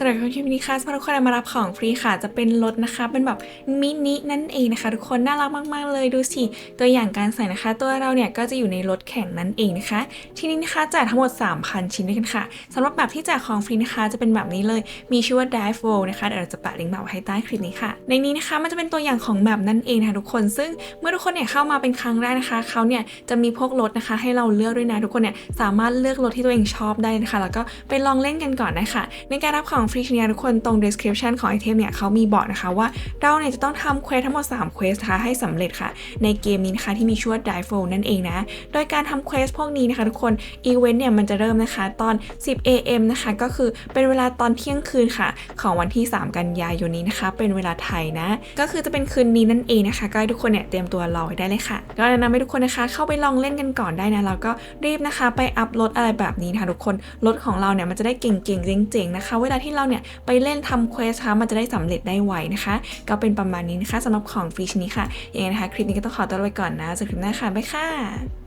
สำหรับคลิปนี้ค่ะสำหรับทุกคนมารับของฟรีค่ะ จะเป็นรถนะคะ เป็นแบบมินินั่นเองนะคะ ทุกคนน่ารักมาก ๆ เลยดูสิ ตัวอย่างการใส่นะคะ ตัวเราเนี่ยก็จะอยู่ในรถแข่งนั่นเองนะคะ ทีนี้นะคะแจกทั้งหมด 3,000 ชิ้นด้วยกันค่ะสำหรับแบบที่แจกของฟรีนะคะจะเป็นแบบนี้เลยมีชื่อว่า Dive World นะคะเดี๋ยวเราจะแปะลิงก์แบบไว้ให้ใต้คลิปนี้ค่ะ ในนี้นะคะมันจะเป็นตัวอย่างของแบบนั่นเองนะคะทุกคนซึ่งเมื่อทุกคนเนี่ยเข้ามาเป็นครั้งแรกนะคะเขาเนี่ยจะมีพวกรถนะคะ ให้เราเลือกด้วยนะทุกคนเนี่ยสามารถเลือกรถที่ตัวเองชอบได้นะคะ แล้วก็ไปลองเล่นกันก่อนนะคะในการรับของฟรีชเนี่ยทุกคนตรง description ของไอเทมเนี่ยเขามีบอกนะคะว่าเราเนี่ยจะต้องทำเควสทั้งหมด 3 เควสนะคะให้สำเร็จค่ะ ในเกมนี้นะคะที่มีชื่อว่า Dive f o l นั่นเองนะ โดยการทำเควสพวกนี้นะคะทุกคนอีเวนต์เนี่ยมันจะเริ่มนะคะตอน 10 AM นะคะก็คือเป็นเวลาตอนเที่ยงคืนค่ะ ของวันที่ 3 กันยายนนี้นะคะ เป็นเวลาไทยนะ ก็คือจะเป็นคืนนี้นั่นเองนะคะก็ให้ทุกคนเนี่ยเตรียมตัวรอไว้ได้เลยค่ะ ก็แนะนำให้ทุกคนนะคะเข้าไปลองเล่นกันก่อนได้นะแล้วก็รีบนะคะ ไปอัพรถอะไรแบบนี้นะคะทุกคนรถของเราเนี่ยมันจะได้เก่งๆเจ๋งๆนะคะ เวลาที่เราเนี่ยไปเล่นทำเควสค่ะมันจะได้สำเร็จได้ไวนะคะ ก็เป็นประมาณนี้นะคะสำหรับของฟรีชิ้นนี้ค่ะยังไงนะคะคลิปนี้ก็ต้องขอตัวไปก่อนนะเจอกันคลิปหน้าค่ะบ๊ายค่ะ